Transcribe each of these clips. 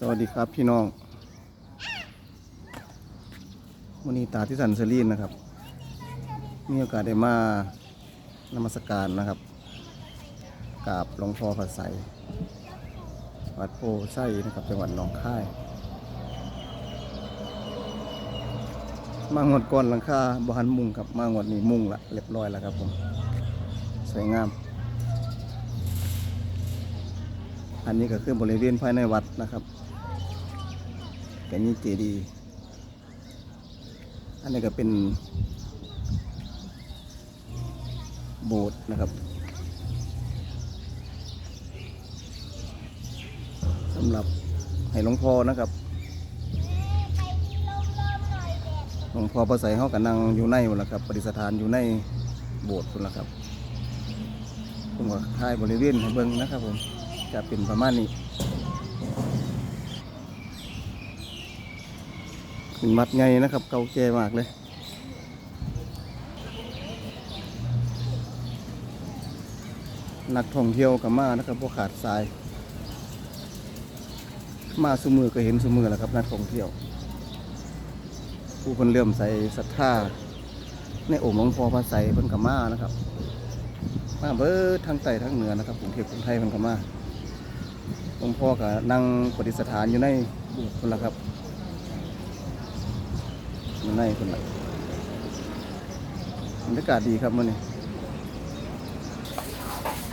สวัสดีครับพี่น้องวันนี้ตาที่สันเซรีนนะครับ มีโอกาสได้มานมัสการนะครับกราบหลวงพ่อพระไสวัดโพไส้นะครับ จังหวัดหนองคาย มางวดก่อนหลังคาบหันมุงครับมางวดนี้มุงละเรียบร้อยแล้วครับผม สวยงาม อันนี้ก็คือบริเวณภายในวัดนะครับแกนี้เจดีย์อันนี้ก็เป็นโบสถ์นะครับสำหรับให้หลวงพ่อนะครับหลวงพ่อประใสเขากับนั่งอยู่ในหมดแล้วครับปฏิสถานอยู่ในโบสถ์พุ่นละครับผมก็ถ่ายบริเวณให้เบิ่งนะครับผม จะเป็นประมาณนี้เป็นมัดไงนะครับ เก่าแก่มากเลยนักท่องเที่ยวกับมานะครับพวกขาดทราย มาสุมือก็เห็นสุมือแหล้วครับ นักท่องเที่ยว ผู้คนเลื่มใสศรัทธาในองค์หลวงพ่อพระไสเพิ่นกับมานะครับ มาเบิดทางใต้ทางเหนือนะครับกรุงเทพกรุงไทยเพิ่นกับมา หลวงพ่อก็นั่งปฏิสถานอยู่ในบุคนละครับอยู่ในคนละบรรยากาศดีครับมื่อนี้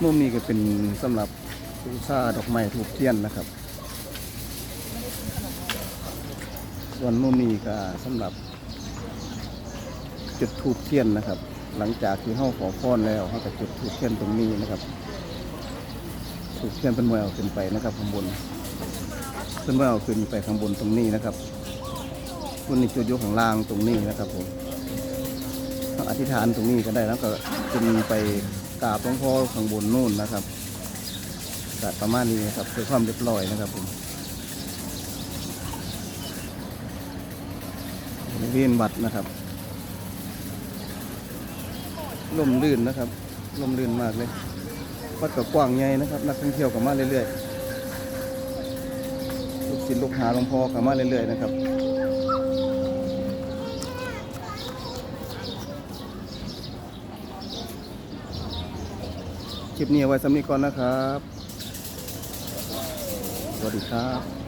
มุมนี้ก็เป็นสำหรับบูชาดอกไม้ถูกเทียนนะครับ ส่วนมุมนี้ก็สำหรับจุดถูกเทียนนะครับ หลังจากที่เข้าขอพรแล้วเขาก็จุดถูกเทียนตรงนี้นะครับ เทียนเป็นมวยเอาขึ้นไปนะครับข้างบนเป็นมวยเอาขึ้นไปข้างบนตรงนี้นะครับบนนี้จุดยกของล่างตรงนี้นะครับผมอธิษฐานตรงนี้ก็ได้แล้วก็ขึ้นไปกราบหลวงพ่อข้างบนนู่นนะครับก็ประมาณนี้นะครับเพื่อความเรียบร้อยนะครับผมบริเวณวัดนะครับลมลื่นนะครับลมลื่นมากเลย วัดก็กว้างใหญ่นะครับ นักท่องเที่ยวกับมาเรื่อยๆ ลูกศิษย์ลูกหาหลวงพ่อกับมาเรื่อยๆนะครับคลิปนี้เอาไว้สำนีก่อนนะครับ สวัสดีครับ